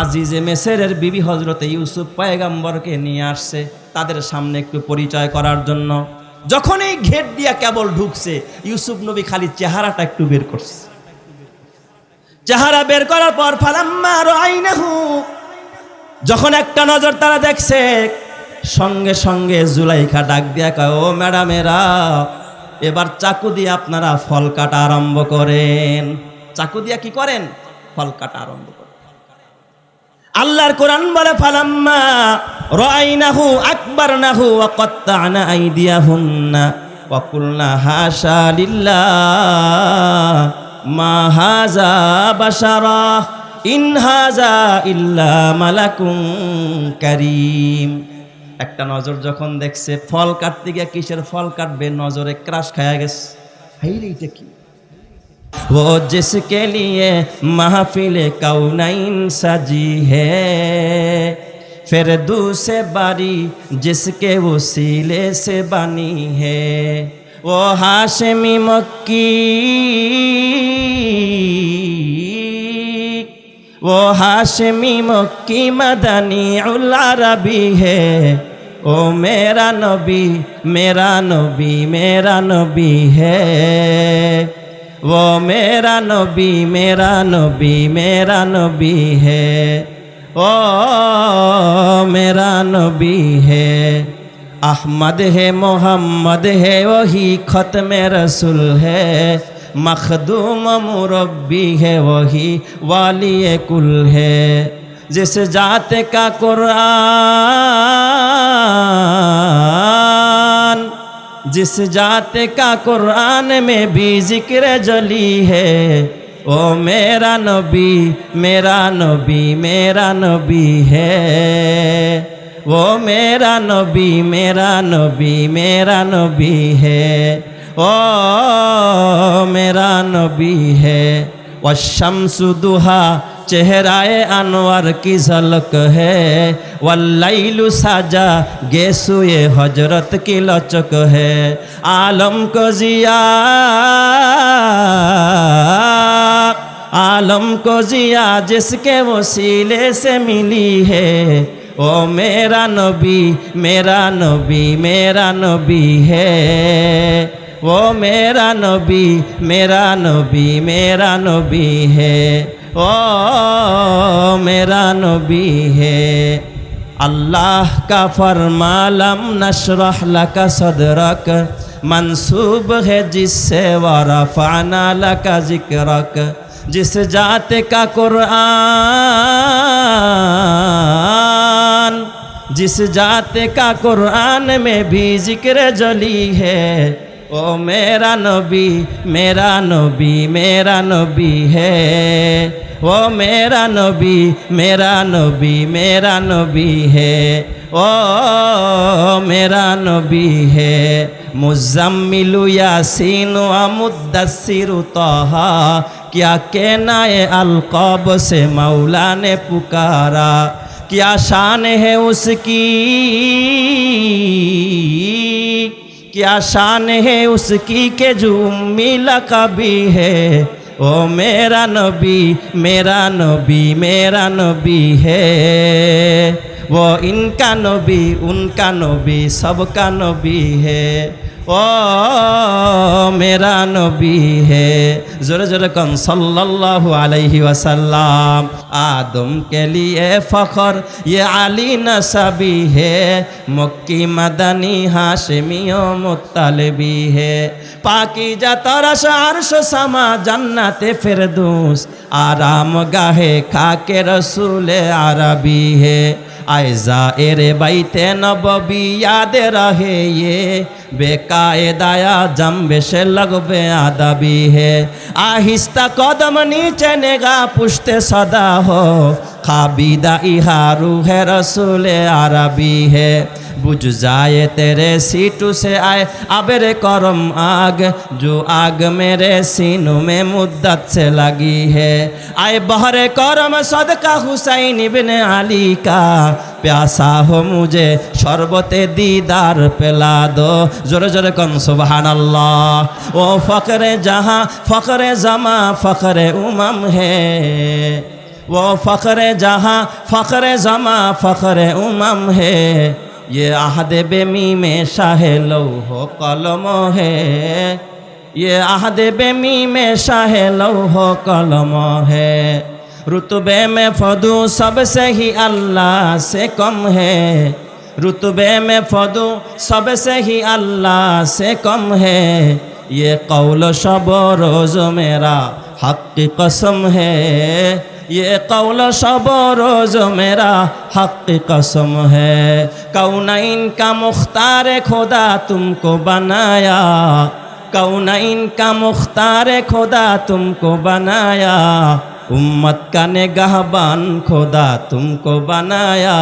আজিজে মেসেরের বিবি হজরতে ইউসুফ পয়গাম্বরকে নিয়ে আসছে তাদের সামনে একটু পরিচয় করার জন্য। যখন এই ঘেট দিয়া কেবল ঢুকছে, ইউসুফ নবী খালি চেহারাটা একটু বের করছে। চেহারা বের করার পর, ফালাম্মা রাইনাহু যখন একটা নজর তারা দেখছে, সঙ্গে সঙ্গে জুলাইখা ডাক দিয়া কয়, ও ম্যাডামেরা, এবার চাকু দিয়ে আপনারা ফল কাটা আরম্ভ করেন। চাকু দিয়া কি করেন? ফল কাটা আরম্ভ করেন। আল্লাহর কোরআন বলে, ফালাম্মা রাইনাহু আকবারনাহু ওয়া কাত্তানা আইদিয়াহুন্না ওয়া কুলনা হাশা লিল্লাহ। মা হাযা বাশারা, ইন হাযা ইল্লা মালাকুম কারীম। একটা নজর যখন দেখছে, ফল কাটতে গিয়ে কিসের ফল কাটবে? নজরে ক্রাশ খায়া গেছে। হাইরে এটা কি? وہ جس کے لیے محفل کونین سجی ہے۔ پھر دوسرے باری جس کے وسیلے سے بنی ہے۔ وہ ہاشمی مکی۔ وہ ہاشمی مکی مدنی العربی ہے۔ او میرا نبی میرا نبی میرا نبی ہے۔ वो मेरा नबी मेरा नबी मेरा नबी है ओ मेरा नबी है अहमद है मोहम्मद है वही ख़त्म रसूल है मखदूम मुरब्बी है वही वाली कुल है जिस जात का कुरान جس جات کا قرآن میں بھی ذکر جلی ہے۔ او میرا نبی میرا نبی میرا نبی ہے۔ وہ میرا نبی میرا نبی میرا نبی ہے۔ او میرا نبی ہے۔ والشمس دہا چہرائے انور کی جھلک ہے۔ واللیل ساجا گیسو یہ حجرت کی لچک ہے۔ عالم کو ضیا عالم کو ضیا جس کے وسیلے سے ملی ہے۔ او میرا نبی میرا نبی میرا نبی ہے۔ وہ میرا نبی میرا نبی میرا نبی ہے۔ او میرا نبی ہے۔ اللہ کا فرمالم، نشرح لکا صدرک۔ منصوب ہے جس سے ورفعنا لکا ذکرک۔ جس جات کا قرآن، جس جات کا قرآن میں بھی ذکر جلی ہے۔ ओ मेरा नबी मेरा नबी मेरा नबी है वो मेरा नबी मेरा नबी मेरा नबी है ओ मेरा नबी है मुजम्मिलु यासीन व मुद्दसिर तहा क्या कहना है अलकब से मौला ने पुकारा क्या शान है उसकी क्या शान है उसकी के जुम्मिला कभी है ओ मेरा नबी मेरा नबी मेरा नबी है वो इनका नबी उनका नबी सबका नबी है ও মেরা নবী হে। জোরে জোরে কন, সল্লাল্লাহু আলাইহি ওয়াসাল্লাম। আদম কে লিয়ে ফখর ইয়ে আলী নসাবি হে। মক্কি মাদানি হাশমিও মোতালবি হে। পাকি জাতারাস আরশ সামা জান্নাতে ফেরদুস। আরাম গাহে খাকে রসুলে আরবি হে। আয়জা এরে বাইতে নবিয়াদে রহে ইয়ে। বেকায়ে দায়া বেকায়দায়া সে লগবে আদাবি হে। আহিস্তা কদম নিচে নেগা পুষতে সদা হো খাবিদা ইহারু হে রসুলে আরবি হে। बुझ जाए तेरे सीटू से आए अबेरे करम आग जो आग मेरे सीनों में मुद्दत से लगी है आए बहरे करम सदका हुसैन इब्न अली का प्यासा हो मुझे शरबते दीदार पिला दो जोरे जोरे कन सुबहान अल्लाह ओ फ़ख्र जहाँ फ़ख्र जमा फ़ख्र उमम है वो फ़ख्र जहाँ फ़ख्र जमा फ़ख्र उमम है یہ عہد بے میم شاہ لوح قلم ہے۔ یہ عہد بے میم شاہ لوح قلم ہے۔ رتبے میں فدو سب سے ہی اللہ سے کم ہے۔ رتبے میں فدو سب سے ہی اللہ سے کم ہے۔ یہ قول شب و روز میرا حق قسم ہے۔ یہ قول شب و روز میرا حق قسم ہے کونین کا مختار خدا تم کو بنایا کونین کا مختار خدا تم کو بنایا امت کا نگہبان خدا تم کو بنایا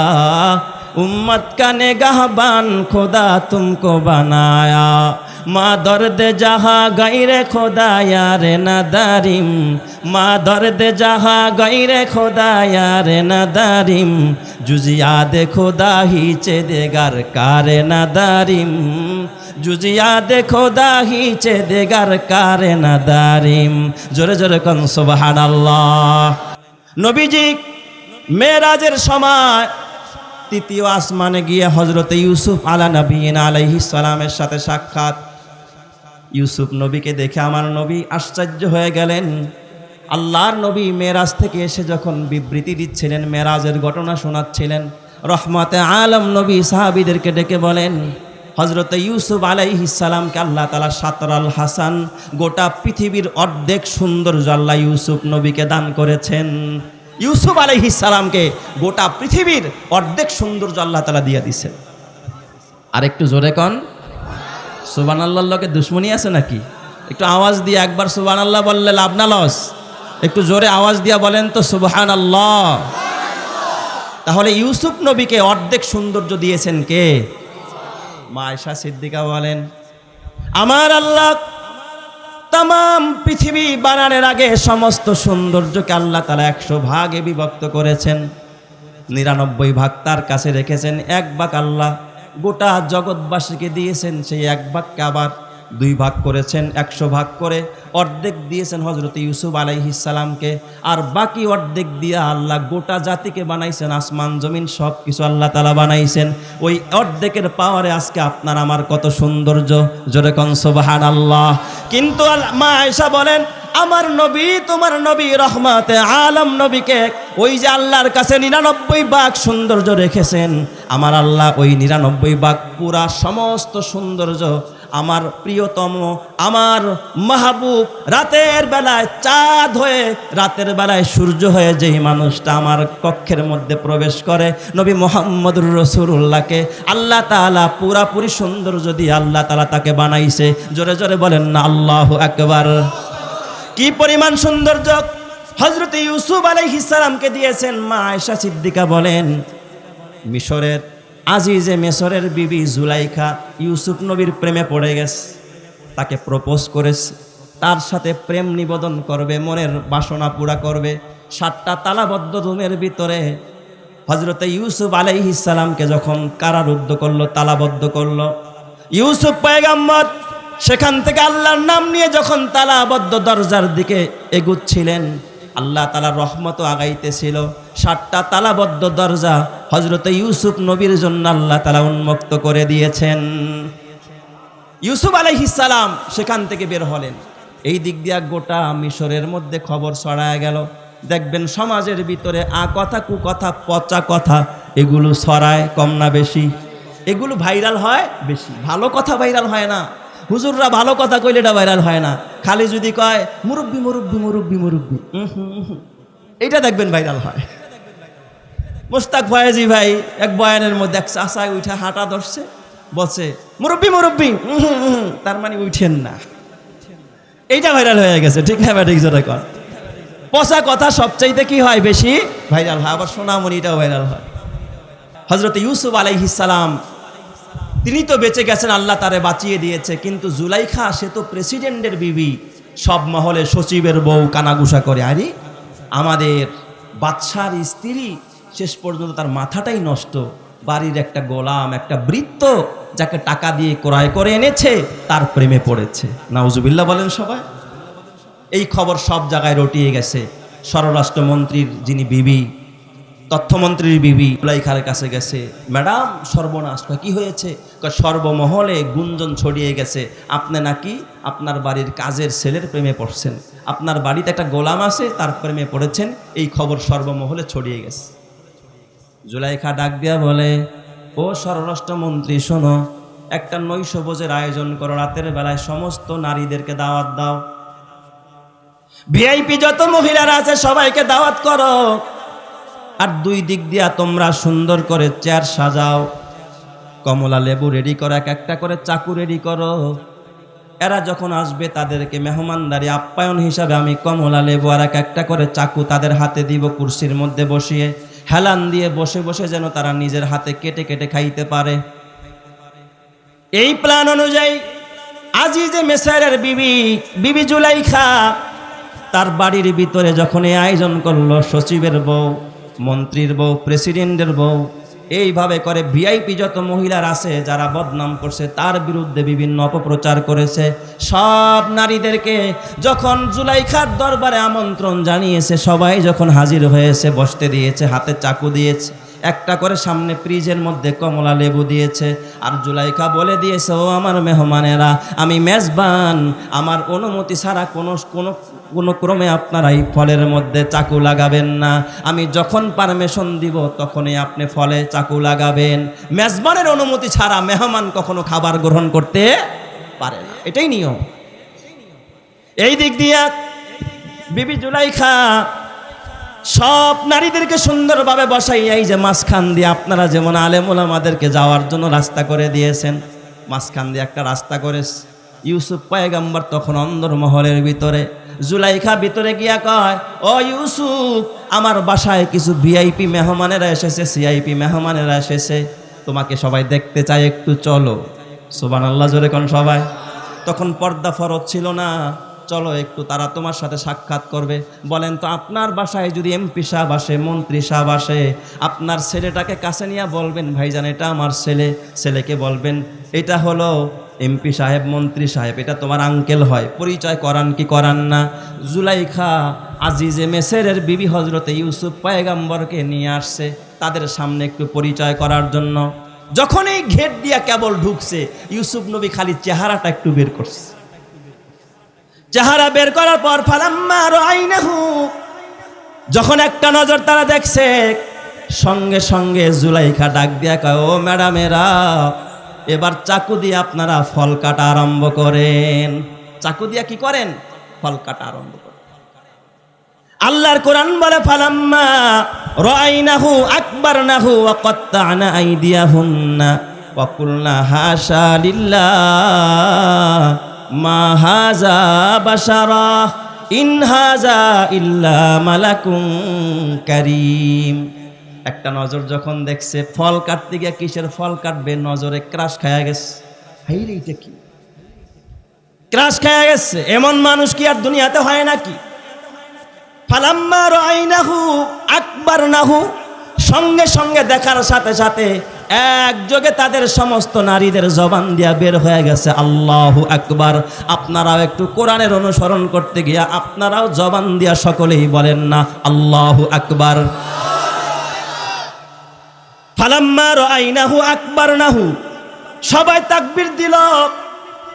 امت کا نگہبان خدا تم کو بنایا মা দর্দে যাহা গাইরে খোদায়ার না দারিম। মা দর্দে যাহা গাইরে খোদায়ার না দারিম। জুজিয়া দে খোদা হি চে দেগার কারে না দারিম। জুজিয়া দে খোদা হি চে দেগার কারে না দারিম। জোরে জোরে কন সুবহানাল্লাহ। নবীজি মেরাজের সময় তৃতীয় আসমানে গিয়ে হজরত ইউসুফ আলা নবীন আলাইহিস সালামের সাথে সাক্ষাৎ ইউসুফ নবীকে দেখে আমার নবী আশ্চর্য হয়ে গেলেন। আল্লাহর নবী মেরাজ থেকে এসে যখন বিবৃতি দিচ্ছিলেন, মেরাজের ঘটনা শোনাচ্ছিলেন, রহমতে আলম নবী সাহাবিদেরকে ডেকে বলেন হজরত ইউসুফ আলাইহিসালামকে আল্লাহ তালা সাতরাল হাসান গোটা পৃথিবীর অর্ধেক সৌন্দর্য আল্লাহ ইউসুফ নবীকে দান করেছেন। ইউসুফ আলাইহিসালামকে গোটা পৃথিবীর অর্ধেক সৌন্দর্য আল্লাহ তালা দিয়ে দিছেন আরেকটু জোরে কন। সুবান আল্লাহর লোকে দুশ্মনী আছে নাকি? একটু আওয়াজ দিয়ে একবার সুবান আল্লাহ বললে লাভ না লস? একটু জোরে আওয়াজ দিয়া বলেন তো সুবহান আল্লাহ তাহলে ইউসুফ নবীকে অর্ধেক সৌন্দর্য দিয়েছেন কে? মা আয়সা সিদ্দিকা বলেন, আমার আল্লাহ তাম পৃথিবী বানানোর আগে সমস্ত সৌন্দর্যকে আল্লাহ তারা একশো ভাগে বিভক্ত করেছেন। নিরানব্বই ভাগ তার কাছে রেখেছেন, এক ভাগ আল্লাহ গোটা জগৎবাসীকে দিয়েছেন, সেই এক ভাগকে আবার দুই ভাগ করেছেন, একশো ভাগ করে অর্ধেক দিয়েছেন হজরত ইউসুফ আলাইহিসালামকে আর বাকি অর্ধেক দিয়ে আল্লাহ গোটা জাতিকে বানাইছেন, আসমান, জমিন সব কিছু আল্লাহ তালা বানাইছেন। ওই অর্ধেকের পাওয়ারে আজকে আপনার আমার কত সৌন্দর্য, জোরে কনসবাহান আল্লাহ কিন্তু মা আয়সা বলেন আমার নবী, তোমার নবী রহমাতে আলম নবীকে ওই যে আল্লাহর কাছে নিরানব্বই বাঘ সৌন্দর্য রেখেছেন। আমার আল্লাহ ওই নিরানব্বই বাঘ পুরা সমস্ত সৌন্দর্য আমার প্রিয়তম, আমার মাহবুব রাতের বেলায় চাঁদ হয়ে, রাতের বেলায় সূর্য হয়ে যেই মানুষটা আমার কক্ষের মধ্যে প্রবেশ করে, নবী মোহাম্মদুর রসুল্লাহকে আল্লাহ তালা পুরাপুরি সৌন্দর্য দিয়ে আল্লাহ তালা তাকে বানাইছে। জোরে জোরে বলেন না, আল্লাহ একবার কি পরিমাণ সৌন্দর্য? হজরত ইউসুফ আলাইহিসালামকে দিয়েছেন। মা আয়সা সিদ্দিকা বলেন, মিশরের আজিজে মেসরের বিবি জুলাইখা ইউসুফ নবীর প্রেমে পড়ে গেছে। তাকে প্রপোজ করেছে। তার সাথে প্রেম নিবেদন করবে, মনের বাসনা পুরা করবে। সাতটা তালাবদ্ধ রুমের ভিতরে হজরতে ইউসুফ আলাইহিসালামকে যখন কারারুদ্ধ করল, তালাবদ্ধ করল। ইউসুফ পয়গাম্মদ সেখান থেকে আল্লাহর নাম নিয়ে যখন তালাবদ্ধ দরজার দিকে এগুচ্ছিলেন, আল্লাহ তালার রহমত আগাইতেছিল। সাতটা তালাবদ্ধ দরজা হজরত ইউসুফ নবীর জন্য আল্লাহ তালা উন্মুক্ত করে দিয়েছেন। ইউসুফ আলাইহিসালাম সেখান থেকে বের হলেন। এই দিক দিয়া গোটা মিশরের মধ্যে খবর ছড়ায় গেল। দেখবেন সমাজের ভিতরে আ কথা কু কথা, পচা কথা, এগুলো ছড়ায় কম না বেশি। এগুলো ভাইরাল হয় বেশি। ভালো কথা ভাইরাল হয় না। হুজুররা ভালো কথা কইলে এটা ভাইরাল হয় না। খালি যদি কয়, মুরব্বি মুরব্বি মুরব্বি মুরব্বি। এইটা দেখবেন ভাইরাল হয়। মোস্তাক ফয়েজি ভাই এক বয়ানের মধ্যে এক চাষায় উঠে হাঁটা ধরছে, বলছে, মুরব্বি মুরব্বি। তার মানে উঠেন না। এইটা ভাইরাল হয়ে গেছে, ঠিক না ব্যাটিক জোরে কর। পচা কথা সবচাইতে কি হয় বেশি? ভাইরাল হয়, আবার সোনামণিটাও ভাইরাল হয়। হজরত ইউসুফ আলাইহিসালাম তিনি তো বেঁচে গেছেন, আল্লাহ তারে বাঁচিয়ে দিয়েছে। কিন্তু জুলাইখা, সে তো প্রেসিডেন্টের বিবি। সব মহলে সচিবের বউ কানাগুসা করে। আরে, আমাদের বাদশার স্ত্রী শেষ পর্যন্ত তার মাথাটাই নষ্ট। বাড়ির একটা গোলাম, একটা বৃত্ত যাকে টাকা দিয়ে ক্রয় করে এনেছে, তার প্রেমে পড়েছে। নাউজুবিল্লাহ বলেন সবাই। এই খবর সব জায়গায় রটিয়ে গেছে। স্বরাষ্ট্রমন্ত্রীর যিনি বিবি তথ্যমন্ত্রীর বিবি জুলাইখার কাছে গেছে, ম্যাডাম, সর্বনাশ কি হয়েছে? সর্বমহলে গুঞ্জন ছড়িয়ে গেছে, আপনি নাকি আপনার বাড়ির কাজের ছেলের প্রেমে পড়ছেন। আপনার বাড়িতে একটা গোলাম আছে, তার প্রেমে পড়েছেন, এই খবর সর্বমহলে ছড়িয়ে গেছে। জুলাইখা ডাক দিয়া বলে, ও স্বরাষ্ট্রমন্ত্রী, শোনো, একটা নৈশভোজের আয়োজন করো, রাতের বেলায় সমস্ত নারীদেরকে দাওয়াত দাও। ভিআইপি যত মহিলারা আছে, সবাইকে দাওয়াত করো। আর দুই দিক দিয়া তোমরা সুন্দর করে চেয়ার সাজাও। কমলা লেবু রেডি করো, এক একটা করে চাকু রেডি করো। এরা যখন আসবে, তাদেরকে মেহমানদারি আপ্যায়ন হিসাবে আমি কমলা লেবু আর এক একটা করে চাকু তাদের হাতে দিব কুর্সির মধ্যে বসিয়ে। হেলান দিয়ে বসে বসে যেন তারা নিজের হাতে কেটে কেটে খাইতে পারে। এই প্ল্যান অনুযায়ী আজিজে মেসারের বিবি বিবি জুলাইখা তার বাড়ির ভিতরে যখন এই আয়োজন করল সচিবের বউ মন্ত্রীর বউ, প্রেসিডেন্টের বউ, এইভাবে করে ভিআইপি যত মহিলার আছে যারা বদনাম করছে, তার বিরুদ্ধে বিভিন্ন অপপ্রচার করেছে। সব নারীদেরকে যখন জুলাইখার দরবারে আমন্ত্রণ জানিয়েছে, সবাই যখন হাজির হয়েছে, বসতে দিয়েছে, হাতে চাকু দিয়েছে। একটা করে সামনে ফ্রিজের মধ্যে কমলা লেবু দিয়েছে। আর জুলাইখা বলে দিয়েছে, ও আমার মেহমানেরা, আমি মেজবান। আমার অনুমতি ছাড়া কোনো কোনো কোনো ক্রমে আপনারা এই ফলের মধ্যে চাকু লাগাবেন না। আমি যখন পারমিশন দিব, তখনই আপনি ফলে চাকু লাগাবেন। মেজবানের অনুমতি ছাড়া মেহমান কখনো খাবার গ্রহণ করতে পারে না। এটাই নিয়ম। এই দিক দিয়ে বিবি জুলাইখা সব নারীদেরকে সুন্দরভাবে বসাই এই যে মাঝখান দিয়ে আপনারা যেমন আলেমুল আমাদেরকে যাওয়ার জন্য রাস্তা করে দিয়েছেন, মাঝখান দিয়ে একটা রাস্তা করে ইউসুফ পায়গাম্বার তখন অন্দর মহলের ভিতরে, জুলাইখা ভিতরে গিয়া কয়, ও ইউসুফ, আমার বাসায় কিছু ভিআইপি মেহমানেরা এসেছে, সিআইপি মেহমানেরা এসেছে, তোমাকে সবাই দেখতে চায় একটু চলো। সুবান আল্লাহ জোরে কোন সবাই? তখন পর্দা ফরজ ছিল না। চলো একটু তারা তোমার সাথে সাক্ষাৎ করবে। বলেন তো, আপনার বাসায় যদি এমপি সাহেব আসে, মন্ত্রী সাহেব আসে, আপনার ছেলেটাকে কাছে নিয়ে বলবেন, ভাইজান, এটা আমার ছেলে, ছেলেকে বলবেন, এটা হলো এমপি সাহেব, মন্ত্রী সাহেব, এটা তোমার আঙ্কেল হয়, পরিচয় করান কি করান না? জুলাইখা আজিজে মেসেরের বিবি হজরতে ইউসুফ পায়গাম্বরকে নিয়ে আসছে, তাদের সামনে একটু পরিচয় করার জন্য। যখন এই ঘেট দিয়া কেবল ঢুকছে, ইউসুফ নবী খালি চেহারাটা একটু বের করছে। চেহারা বের করার পর, ফালাম্মা রাইনাহু যখন একটা নজর তারা দেখছে, সঙ্গে সঙ্গে জুলাইখা ডাক দিয়া কয়, ও ম্যাডামেরা, এবার চাকু দিয়ে আপনারা ফল কাটা আরম্ভ করেন। চাকু দিয়া কি করেন? ফল কাটা আরম্ভ করেন। আল্লাহর কোরআন বলে, ফালাম্মা রাইনাহু আকবার নাহু ওয়া কাত্তানা আইদিয়াহুন্না ওয়া কুলনা হাশা লিল্লাহ। মা হাজা বাশারা ইন ইল্লা মালাকুম কারীম। একটা নজর যখন দেখছে ফল কাটতে গিয়ে কিসের ফল কাটবে নজরে ক্রাশ খায়া গেছে। হাইরে এটা কি? ক্রাশ খায়া গেছে। এমন মানুষ কি আর দুনিয়াতে হয় নাকি? ফালাম্মা রাইনাহু আকবার নাহু সঙ্গে সঙ্গে দেখার সাথে সাথে একযোগে তাদের সমস্ত নারীদের জবান দিয়া বের হয়ে গেছে। আল্লাহ আকবার। আপনারাও একটু কোরআনের অনুসরণ করতে গিয়া আপনারাও জবান দিয়া সকলেই বলেন না, আল্লাহু আকবার। ফালাম্মা রাইনাহু আকবার নাহু সবাই তাকবীর দিল।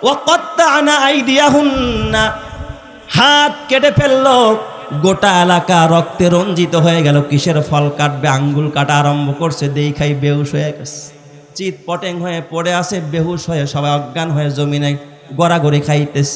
ও কত্তা আনা আইদিয়াহুন্না। হাত কেটে ফেলল। গোটা এলাকা রক্তে রঞ্জিত হয়ে গেল। কিসের ফল কাটবে? আঙ্গুল কাটা আরম্ভ করছে দেখাই বেহুশ হয়ে গেছে। চিত পটেং হয়ে পড়ে আছে, বেহুশ হয়ে সবাই অজ্ঞান হয়ে জমিনে গড়াগড়ি খাইতেস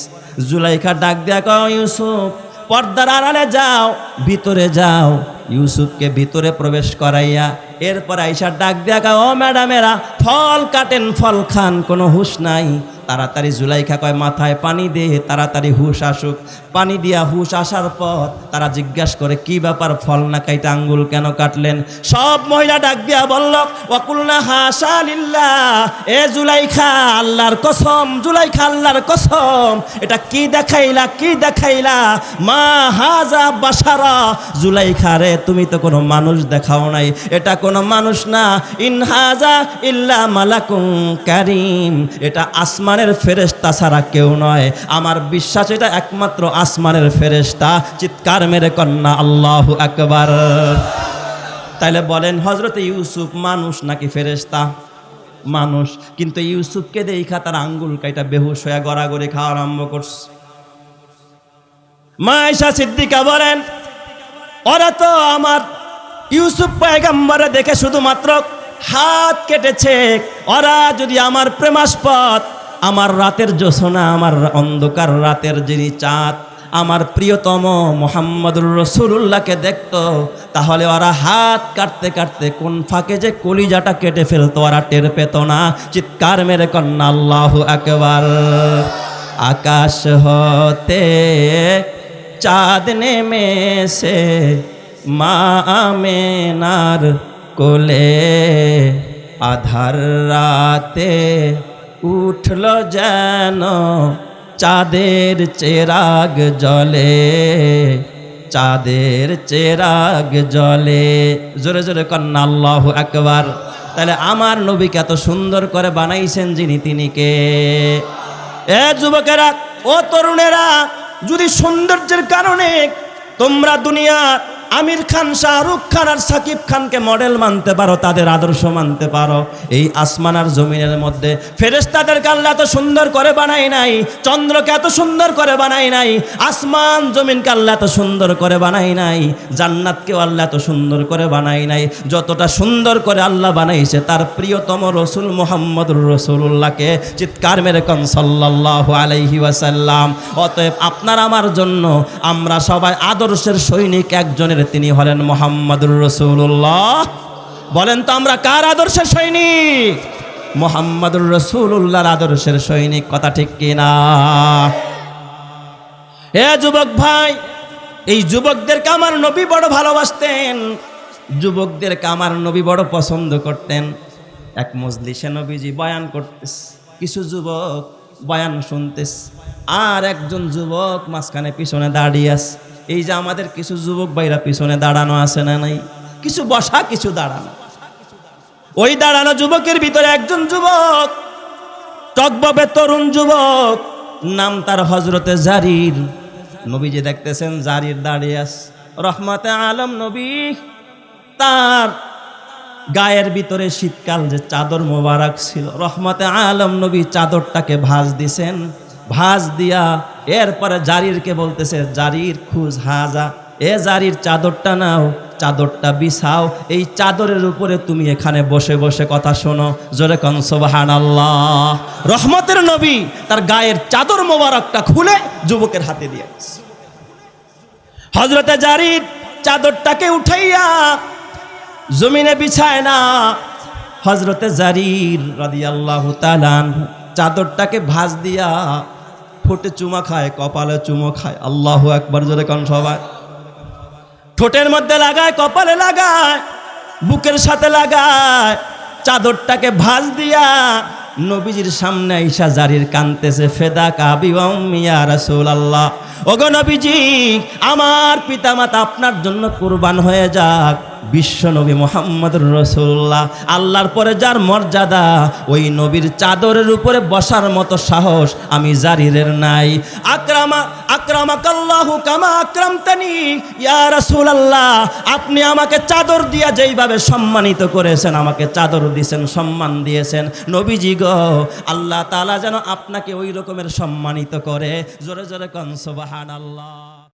জুলাইখা ডাক দেয়া কয়, ইউসুফ, পর্দার আড়ালে যাও, ভিতরে যাও। ইউসুফকে ভিতরে প্রবেশ করাইয়া এরপর আইসা ডাক কয়, ও ম্যাডামেরা ফল কাটেন ফল খান কোনো হুশ নাই। তাড়াতাড়ি জুলাইখা কয় মাথায় পানি দে তাড়াতাড়ি হুশ আসুক। পানি দিয়া হুশ আসার পর তারা জিজ্ঞাসা করে কি ব্যাপার ফল না কাইটা আঙ্গুল কেন কাটলেন? সব মহিলা ডাক দিয়া বলল ওয়াকুলনা হাসা লিল্লাহ এ জুলাইখা আল্লাহর কসম জুলাইখা আল্লাহর কসম এটা কি দেখাইলা কি দেখাইলা? মা হাজা বাসারা জুলাইখা রে তুমি তো কোনো মানুষ দেখাও নাই। এটা কোন মানুষ না। ইনহাজা ইল্লা মালাকুম কারিম। এটা আসমানের ফেরেশতা ছাড়া কেউ নয়। আমার বিশ্বাস এটা একমাত্র আসমানের ফেরেশতা। চিৎকার মেরে কন্যা আল্লাহ আকবার। তাইলে বলেন হজরত ইউসুফ মানুষ নাকি ফেরেশতা? মানুষ। কিন্তু ইউসুফকে দেখা তার আঙ্গুল কাইটা বেহুশ হয়ে গড়াগড়ি খাওয়া আরম্ভ করছে। মায়েশা সিদ্দিকা বলেন ওরা তো আমার ইউসুফ পয়গাম্বরে দেখে শুধুমাত্র হাত কেটেছে। ওরা যদি আমার প্রেমাস্পদ, আমার রাতের জোছনা আমার অন্ধকার রাতের যিনি চাঁদ, আমার প্রিয়তম মোহাম্মদুর রসুল্লাহকে দেখতো, তাহলে ওরা হাত কাটতে কাটতে কোন ফাঁকে যে কলিজাটা কেটে ফেলতো, ওরা টের পেত না। চিৎকার মেরে কন্যা, আল্লাহ একবার আকাশ হতে চাঁদ নেমেছে মা আমেনার কোলে। আধার রাতে উঠল যেন চাঁদের চেরাগ জলে। চাঁদের চেরাগ জলে। জোরে জোরে কন্যা আল্লাহ একবার তাহলে আমার নবীকে এত সুন্দর করে বানাইছেন যিনি, তিনি কে? এ যুবকেরা, ও তরুণেরা যদি সৌন্দর্যের কারণে তোমরা দুনিয়ার আমির খান, শাহরুখ খান আর সাকিব খানকে মডেল মানতে পারো, তাদের আদর্শ মানতে পারো। এই আসমান আর জমিনের মধ্যে ফেরেস্তাদেরকে আল্লাহ এত সুন্দর করে বানাই নাই, চন্দ্রকে এত সুন্দর করে বানাই নাই, আসমান জমিনকে আল্লাহ এত সুন্দর করে বানাই নাই, জান্নাতকেও আল্লাহ এত সুন্দর করে বানাই নাই, যতটা সুন্দর করে আল্লাহ বানাইছে তার প্রিয়তম রসুল মোহাম্মদুর রসুল্লাহকে চিৎকার মেরে কন সাল্লাহ আলাইহি ওয়াসাল্লাম। অতএব আপনার আমার জন্য আমরা সবাই আদর্শের সৈনিক একজনের তিনি হলেন মোহাম্মদুর রসুল্লাহ বলেন তো আমরা কার আদর্শের সৈনিক? মোহাম্মদুর রসুল্লাহর আদর্শের সৈনিক, কথা ঠিক কিনা? এ যুবক ভাই, এই যুবকদেরকে আমার নবী বড় ভালোবাসতেন, যুবকদেরকে আমার নবী বড় পছন্দ করতেন। এক মজলিসে নবীজি বয়ান করতেস, কিছু যুবক বয়ান শুনতেস, আর একজন যুবক মাঝখানে পিছনে দাঁড়িয়ে আস এই যে আমাদের কিছু যুবক বাইরা পিছনে দাঁড়ানো আছে না নাই? কিছু বসা, কিছু দাঁড়ানো। ওই দাঁড়ানো যুবকের ভিতরে একজন যুবক টকববে তরুণ যুবক, নাম তার হজরতে জারির। নবী যে দেখতেছেন জারির দাঁড়িয়ে আস রহমতে আলম নবী, তার গায়ের ভিতরে শীতকাল যে চাদর মোবারক ছিল। রহমতে আলম নবী চাদরটাকে ভাঁজ দিছেন। ভাঁজ দিয়া এরপরে জারিরকে বলতেছে, জারির খুঁজ হাজা, এ জারির চাদরটা নাও, চাদরটা বিছাও, এই চাদরের উপরে তুমি এখানে বসে বসে কথা শোনো। জোরে কন সোবাহান আল্লাহ রহমতের নবী তার গায়ের চাদর মোবারকটা খুলে যুবকের হাতে দিয়ে হজরতে জারির চাদরটাকে উঠাইয়া জমিনে বিছায় না। হজরতে জারির রাদিয়াল্লাহু তালান চাদরটাকে ভাঁজ দিয়া ঠোঁটে চুমা খায়, কপালে চুমো খায়। আল্লাহ একবার জোরে কন সবাই। ঠোঁটের মধ্যে লাগায়, কপালে লাগায়, বুকের সাথে লাগায়, চাদরটাকে ভাঁজ দিয়া নবীজির সামনে ঈশা জারির কানতেছে, ফেদা কাবি মিয়া রাসূল আল্লাহ ওগো নবীজি, আমার পিতামাতা আপনার জন্য কুরবান হয়ে যাক। বিশ্ব নবী মোহাম্মদ রসুল্লাহ আল্লাহর পরে যার মর্যাদা, ওই নবীর চাদরের উপরে বসার মতো সাহস আমি জারিরের নাই। আক্রামা, আক্রামাকাল্লাহু কামা আক্রামতানি। ইয়া রাসূলুল্লাহ, আপনি আমাকে চাদর দিয়া যেইভাবে সম্মানিত করেছেন, আমাকে চাদর দিয়েছেন, সম্মান দিয়েছেন। নবীজি গো, আল্লাহ তাআলা যেন আপনাকে ওই রকমের সম্মানিত করে। জোরে জোরে কন, সুবহানাল্লাহ।